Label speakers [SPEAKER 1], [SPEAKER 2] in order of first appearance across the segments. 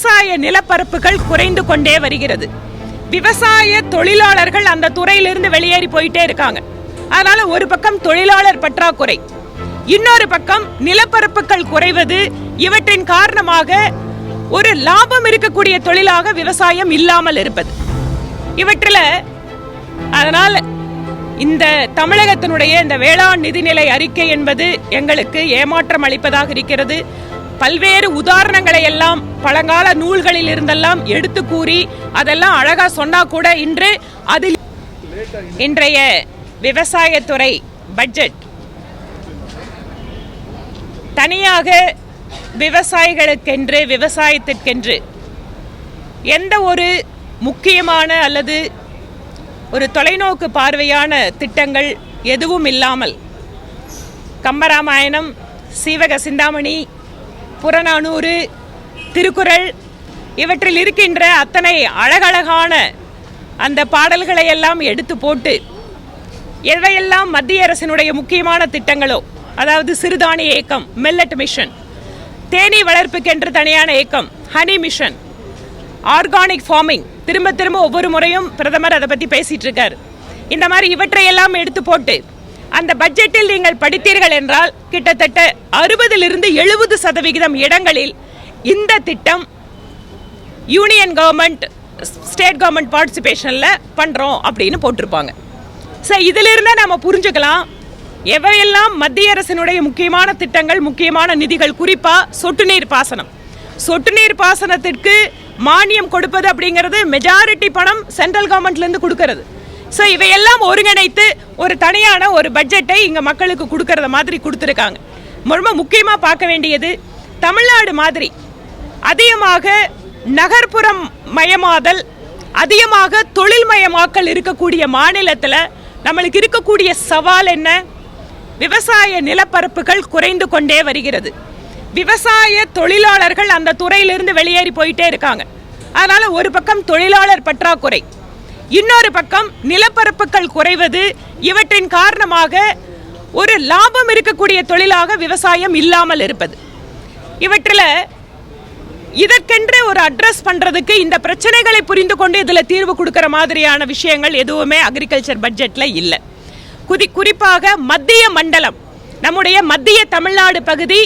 [SPEAKER 1] விவசாய நிலப்பரப்புகள் குறைந்து கொண்டே வருகிறது. விவசாய தொழிலாளர்கள் அந்த துறையிலிருந்து வெளியேறி போயிட்டே இருக்காங்க. அதனால ஒரு பக்கம் தொழிலாளர் பற்றாக்குறை இன்னொரு பக்கம் நிலப்பரப்புகள் குறைவது இவற்றின் காரணமாக ஒரு லாபம் இருக்கக்கூடிய தொழிலாக விவசாயம் இல்லாமல் இருப்பது. இவற்றில் அதனால் இந்த தமிழகத்தினுடைய இந்த வேளாண் நிதிநிலை அறிக்கை என்பது எங்களுக்கு ஏமாற்றம் அளிப்பதாக இருக்கிறது. பல்வேறு உதாரணங்களை எல்லாம் பழங்கால நூல்களில் இருந்தெல்லாம் எடுத்து கூறி அதெல்லாம் அழகா சொன்னா கூட இன்று அதில் இன்றைய விவசாயத்துறை பட்ஜெட் தனியாக விவசாயிகளுக்கென்று விவசாயத்திற்கென்று எந்த ஒரு முக்கியமான அல்லது ஒரு தொலைநோக்கு பார்வையான திட்டங்கள் எதுவும் இல்லாமல் கம்பராமாயணம் சீவக சிந்தாமணி புறநானூறு திருக்குறள் இவற்றில் இருக்கின்ற அத்தனை அழகழகான அந்த பாடல்களை எல்லாம் எடுத்து போட்டு எவையெல்லாம் மத்திய அரசினுடைய முக்கியமான திட்டங்களோ அதாவது சிறுதானிய இயக்கம் மில்லட் மிஷன் தேனீ வளர்ப்புக்கென்று தனியான இயக்கம் ஹனி மிஷன் ஆர்கானிக் ஃபார்மிங் திரும்ப திரும்ப ஒவ்வொரு முறையும் பிரதமர் அதை பற்றி பேசிகிட்ருக்கார் இந்த மாதிரி இவற்றையெல்லாம் எடுத்து போட்டு அந்த பட்ஜெட்டில் நீங்கள் படித்தீர்கள் என்றால் கிட்டத்தட்ட அறுபதிலிருந்து எழுபது சதவிகிதம் இடங்களில் இந்த திட்டம் யூனியன் கவர்மெண்ட் ஸ்டேட் கவர்மெண்ட் பார்ட்டிசிபேஷனில் பண்ணுறோம் அப்படின்னு போட்டிருப்பாங்க. ஸோ இதிலிருந்தே நம்ம புரிஞ்சுக்கலாம். எவையெல்லாம் மத்திய அரசினுடைய முக்கியமான திட்டங்கள் முக்கியமான நிதிகள் குறிப்பாக சொட்டு நீர் பாசனம். சொட்டு நீர் பாசனத்திற்கு மானியம் கொடுப்பது அப்படிங்கிறது மெஜாரிட்டி பணம் சென்ட்ரல் கவர்மெண்ட்லேருந்து கொடுக்கறது. ஸோ இவையெல்லாம் ஒருங்கிணைத்து ஒரு தனியான ஒரு பட்ஜெட்டை இங்கே மக்களுக்கு கொடுக்கறத மாதிரி கொடுத்துருக்காங்க. ரொம்ப முக்கியமாக பார்க்க வேண்டியது தமிழ்நாடு மாதிரி அதிகமாக நகர்ப்புறம் மயமாதல் அதிகமாக தொழில்மயமாக்கல் இருக்கக்கூடிய மாநிலத்தில் நம்மளுக்கு இருக்கக்கூடிய சவால் என்ன? விவசாய நிலப்பரப்புகள் குறைந்து கொண்டே வருகிறது. விவசாய தொழிலாளர்கள் அந்த துறையிலிருந்து வெளியேறி போயிட்டே இருக்காங்க. அதனால் ஒரு பக்கம் தொழிலாளர் பற்றாக்குறை இன்னொரு பக்கம் நிலப்பரப்புகள் குறைவது இவற்றின் காரணமாக ஒரு லாபம் இருக்கக்கூடிய தொழிலாக விவசாயம் இல்லாமல் இருப்பது. இவற்றில் இதற்கென்று ஒரு அட்ரஸ் பண்ணுறதுக்கு இந்த பிரச்சனைகளை புரிந்து கொண்டு இதில் தீர்வு கொடுக்குற மாதிரியான விஷயங்கள் எதுவுமே அக்ரிகல்ச்சர் பட்ஜெட்டில் இல்லை. குதி குறிப்பாக மத்திய மண்டலம் நம்முடைய மத்திய தமிழ்நாடு பகுதி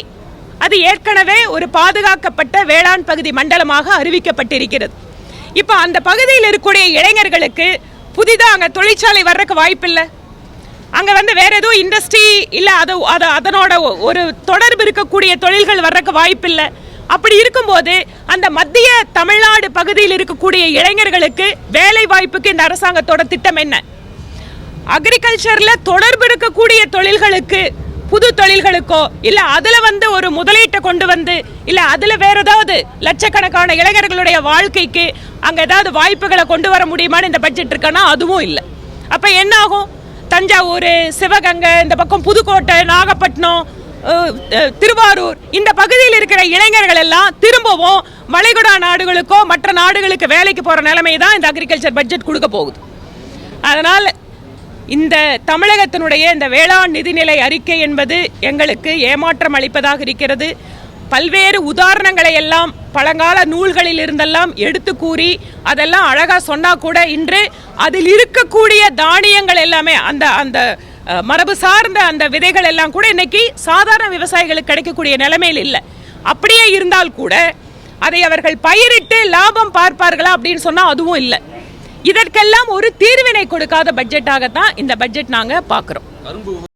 [SPEAKER 1] அது ஏற்கனவே ஒரு பாதுகாக்கப்பட்ட வேளாண் பகுதி மண்டலமாக அறிவிக்கப்பட்டிருக்கிறது. இப்போ அந்த பகுதியில் இருக்கக்கூடிய இளைஞர்களுக்கு புதிதாக அங்கே தொழிற்சாலை வர்றதுக்கு வாய்ப்பில்லை? அங்கே வந்து வேறு எதுவும் இண்டஸ்ட்ரி இல்லை அது அது அதனோட ஒ- ஒரு தொடர்பு இருக்கக்கூடிய தொழில்கள் வர்றதுக்கு வாய்ப்பில்லை. அப்படி இருக்கும்போது அந்த மத்திய தமிழ்நாடு பகுதியில் இருக்கக்கூடிய இளைஞர்களுக்கு வேலை வாய்ப்புக்கு இந்த அரசாங்கத்தோட திட்டம் என்ன? அக்ரிகல்ச்சரில் தொடர்பு இருக்கக்கூடிய தொழில்களுக்கு புது தொழில்களுக்கோ இல்லை அதில் வந்து ஒரு முதலீட்டை கொண்டு வந்து இல்லை அதில் வேற ஏதாவது லட்சக்கணக்கான இளைஞர்களுடைய வாழ்க்கைக்கு அங்க ஏதாவது வாய்ப்புகளை கொண்டு வர முடியுமான்னு இந்த பட்ஜெட் இருக்கானா அதுவும் இல்லை. அப்ப என்ன ஆகும் தஞ்சாவூர் சிவகங்கை இந்த பக்கம் புதுக்கோட்டை நாகப்பட்டினம் திருவாரூர் இந்த பகுதியில் இருக்கிற இளைஞர்கள் எல்லாம் திரும்பவும் வளைகுடா நாடுகளுக்கோ மற்ற நாடுகளுக்கு வேலைக்கு போற நிலைமை தான் இந்த அக்ரிகல்ச்சர் பட்ஜெட் கொடுக்க போகுது. அதனால் இந்த தமிழகத்தினுடைய இந்த வேளாண் நிதிநிலை அறிக்கை என்பது எங்களுக்கு ஏமாற்றம் அளிப்பதாக இருக்கிறது. பல்வேறு உதாரணங்களை எல்லாம் பழங்கால நூல்களில் இருந்தெல்லாம் எடுத்து கூறி அதெல்லாம் அழகாக சொன்னால் கூட இன்று அதில் இருக்கக்கூடிய தானியங்கள் எல்லாமே அந்த அந்த மரபு சார்ந்த அந்த விதைகள் எல்லாம் கூட இன்னைக்கு சாதாரண விவசாயிகளுக்கு கிடைக்கக்கூடிய நிலைமையில் இல்லை. அப்படியே இருந்தால் கூட அதை அவர்கள் பயிரிட்டு லாபம் பார்ப்பார்களா அப்படின்னு சொன்னால் அதுவும் இல்லை. இதற்கெல்லாம் ஒரு தீர்வினை கொடுக்காத பட்ஜெட்டாகத்தான் இந்த பட்ஜெட் நாங்கள் பார்க்குறோம்